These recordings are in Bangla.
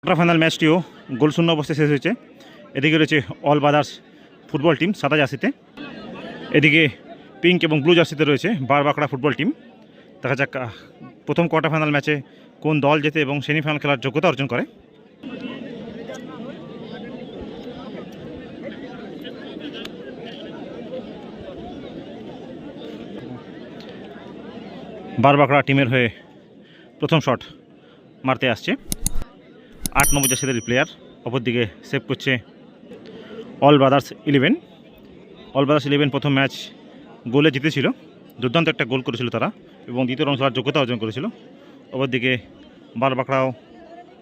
কোয়ার্টার ফাইনাল ম্যাচটিও গোলশূন্য অবস্থায় শেষ হয়েছে। এদিকে রয়েছে অল ব্রাদার্স ফুটবল টিম, সাদা জার্সিতে। এদিকে পিঙ্ক এবং ব্লু জার্সিতে রয়েছে বারবাকড়া ফুটবল টিম। দেখা যাক প্রথম কোয়ার্টার ফাইনাল ম্যাচে কোন দল জেতে এবং সেমিফাইনাল খেলার যোগ্যতা অর্জন করে। বারবাকড়া টিমের হয়ে প্রথম শট মারতে আসছে। আট নম্বর জার্সিদের প্লেয়ার অপরদিকে সেভ করছে All Brothers Eleven All Brothers Eleven প্রথম ম্যাচ গোলে জিতেছিল। দুর্দান্ত একটা গোল করেছিল তারা এবং দ্বিতীয় অংশ আর যোগ্যতা অর্জন করেছিল। অপরদিকে বারবাকড়াও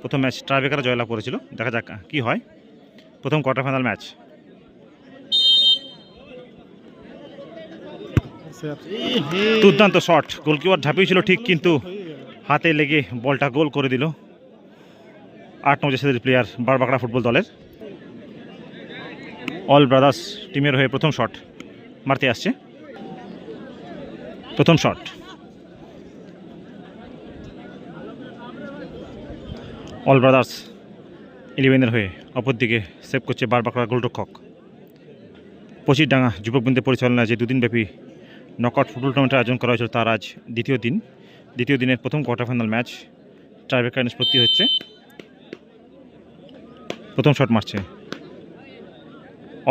প্রথম ম্যাচ ট্রাইবেকারে জয়লাভ করেছিল। দেখা যাক কি হয়। প্রথম কোয়ার্টার ফাইনাল ম্যাচ দুর্দান্ত শট গোলকিপার ঝাঁপিয়েছিল ঠিক কিন্তু হাতে লেগে বলটা গোল করে দিল। আট নম্বর জার্সিদের প্লেয়ার বারবাকড়া ফুটবল দলের। অল ব্রাদার্স টিমের হয়ে প্রথম শট মারতে আসছে। প্রথম শট অল ব্রাদার্স ইলেভেনের হয়ে অপরদিকে সেভ করছে বারবাকড়া গোলরক্ষক। পচিরডাঙ্গা যুবকবৃন্দের পরিচালনায় যে দুদিন দুদিনব্যাপী নকআউট ফুটবল টুর্নামেন্টের আয়োজন করা হয়েছিল, তার আজ দ্বিতীয় দিন। দ্বিতীয় দিনের প্রথম কোয়ার্টার ফাইনাল ম্যাচ ট্রাইবেকার নিষ্পত্তি হচ্ছে। প্রথম শট মারছে।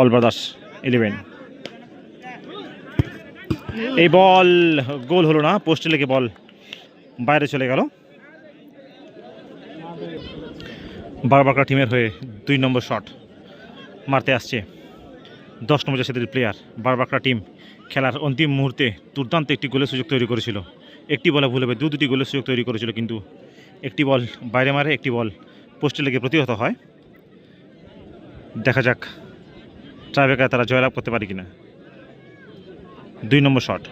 অল ব্রাদার্স ইলেভেন এই বল গোল হলো না, পোস্টে লেগে বল বাইরে চলে গেল। বারবাকড়া টিমের হয়ে দুই নম্বর শট মারতে আসছে দশ নম্বর জাসিদের প্লেয়ার বারবাকড়া টিম খেলার অন্তিম মুহূর্তে দুর্দান্ত একটি গোলের সুযোগ তৈরি করেছিল। একটি বলে ভুল দু দুটি গোলের সুযোগ তৈরি করেছিল, কিন্তু একটি বল বাইরে মারে, একটি বল পোস্টে লেগে প্রতিহত হয়। দেখা যাক ট্রাইবেকার তারা জয়লাভ করতে পারে কিনা। দুই নম্বর শট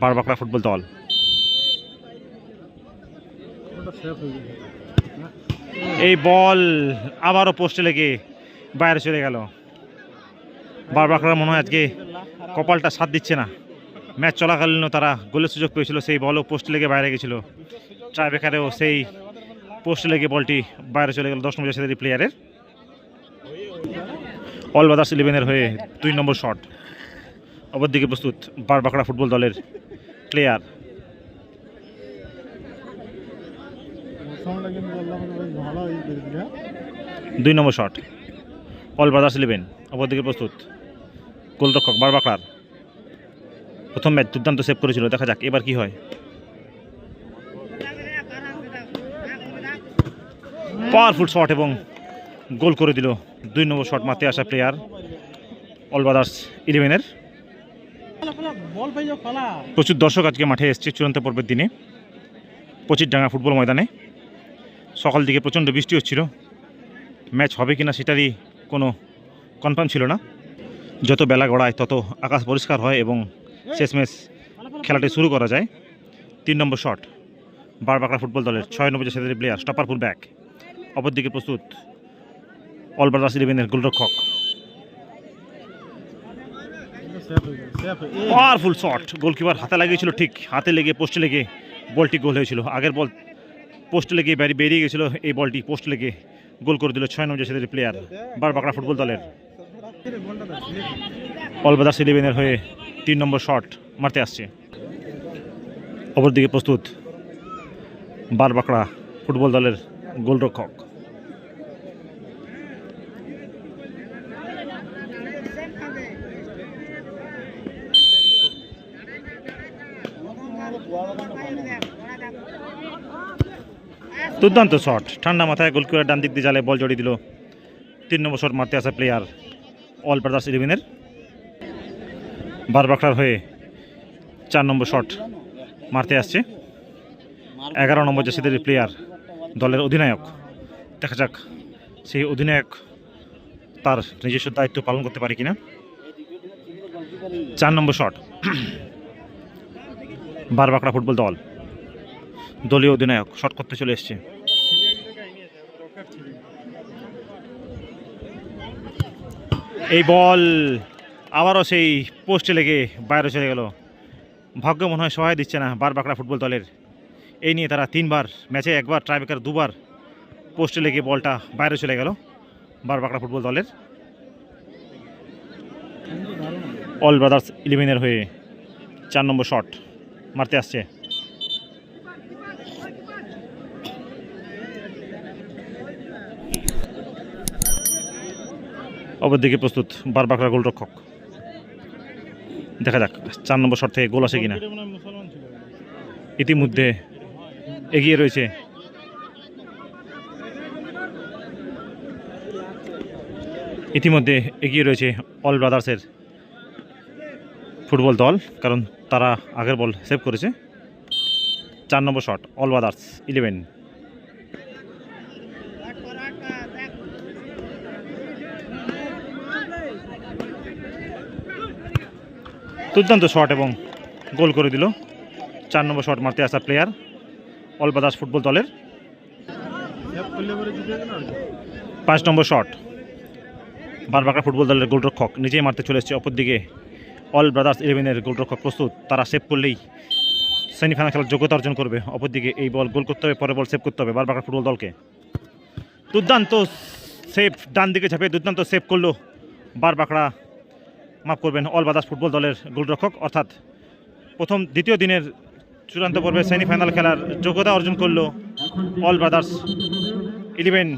বারবাকড়া ফুটবল দল। এই বল আবারও পোস্টে লেগে বাইরে চলে গেল। বারবাকড়ার মনে হয় আজকে কপালটা সাথ দিচ্ছে না। ম্যাচ চলাকালীনও তারা গোলের সুযোগ পেয়েছিল, সেই বলও পোস্টে লেগে বাইরে গেছিল। ট্রাইবেকারেও সেই পোস্টে লেগে বলটি বাইরে চলে গেল দশ নম্বর জার্সিদের প্লেয়ারের। অল ব্রাদার্স ইলেভেনের হয়ে দুই নম্বর শট অপরদিকে প্রস্তুত বারবাকড়া ফুটবল দলের প্লেয়ার দুই নম্বর শট অল ব্রাদার্স ইলেভেন অপরদিকে প্রস্তুত গোলরক্ষক বারবাকড়ার। প্রথম ম্যাচ দুর্দান্ত সেভ করেছিল, দেখা যাক এবার কি হয়। পাওয়ারফুল শট এবং গোল করে দিল দুই নম্বর শট মারতে আসা প্লেয়ার অল ব্রাদার্স ইলেভেনের প্রচুর দর্শক আজকে মাঠে এসছে চূড়ান্ত পর্বের দিনে। ডাঙ্গা ফুটবল ময়দানে। সকাল দিকে প্রচণ্ড বৃষ্টি হচ্ছিল। ম্যাচ হবে কিনা সেটারই কোনো কনফার্ম ছিল না। যত বেলা গড়ায় তত আকাশ পরিষ্কার হয় এবং শেষমেশ খেলাটি শুরু করা যায়। তিন নম্বর শট বারবাকড়া ফুটবল দলের ছয় নম্বর সাথে প্লেয়ার স্টপার ফুল ব্যাক অপরদিকে প্রস্তুত অল ব্রাদার্স ইলেভেনের গোলরক্ষক। পাওয়ারফুল শট গোলকিপার হাতে লাগিয়েছিল, ঠিক হাতে লেগে পোস্টে লেগে বলটি গোল হয়েছিল। আগের বল পোস্টে লেগে বেরিয়ে গেছিল, এই বলটি পোস্ট লেগে গোল করে দিল ছয় নম্বর জাসিদের প্লেয়ার বারবাকড়া ফুটবল দলের। অল ব্রাদার্স ইলেভেনের হয়ে তিন নম্বর শট মারতে আসছে। অপরদিকে প্রস্তুত বারবাকড়া ফুটবল দলের গোলরক্ষক। দুর্দান্ত শট। ঠান্ডা মাথায় গোলকিপার ডান দিক দিয়ে জালে বল জড়িয়ে দিল। তিন নম্বর শট মারতে আসা প্লেয়ার অল ব্রাদার্স ইলেভেনের বারবাকড়ার হয়ে চার নম্বর শট মারতে আসছে। এগারো নম্বর জাসিদের প্লেয়ার দলের অধিনায়ক। দেখা যাক সেই অধিনায়ক তার নিজস্ব দায়িত্ব পালন করতে পারে কিনা। চার নম্বর শট। বারবাকড়া ফুটবল দল। দলীয় অধিনায়ক শট করতে চলে এসছে। এই বল আবারও সেই পোস্টে লেগে বাইরে চলে গেল। ভাগ্য মনে হয় সহায় দিচ্ছে না বারবাকড়া ফুটবল দলের। এই নিয়ে তারা তিনবার, ম্যাচে একবার ট্রাইবেকার দুবার পোস্টে লেগে বলটা বাইরে চলে গেল বারবাকড়া ফুটবল দলের। অল ব্রাদার্স ইলেভেনের হয়ে চার নম্বর শট মারতে আসছে। অপরদিকে প্রস্তুত বারবাকড়া গোলরক্ষক। দেখা যাক, চার নম্বর শট থেকে গোল আসে কিনা। ইতিমধ্যে এগিয়ে রয়েছে। ইতিমধ্যে এগিয়ে রয়েছে অল ব্রাদার্সের ফুটবল দল, কারণ তারা আগের বল সেভ করেছে। চার নম্বর শট অল ব্রাদার্স ইলেভেন দুর্দান্ত শট এবং গোল করে দিল। চার নম্বর শট মারতে আসা প্লেয়ার অল ব্রাদার্স ফুটবল দলের। পাঁচ নম্বর শট বারবাকা ফুটবল দলের গোলরক্ষক, নিজেই মারতে চলে এসেছে অপরদিকে। অল ব্রাদার্স ইলেভেনের গোলরক্ষক প্রস্তুত। তারা সেভ করলেই সেমিফাইনাল খেলার যোগ্যতা অর্জন করবে। অপরদিকে এই বল গোল করতে হবে পরে বল সেভ করতে হবে বারবাকা ফুটবল দলকে। দুর্দান্ত সেভ ডান দিকে ঝাঁপিয়ে দুর্দান্ত সেভ করল বারবাকড়া। মাফ করবেন অল ব্রাদার্স ফুটবল দলের গোলরক্ষক। অর্থাৎ প্রথম, দ্বিতীয় দিনের চূড়ান্ত পর্বে সেমিফাইনাল খেলার যোগ্যতা অর্জন করল অল ব্রাদার্স ইলেভেন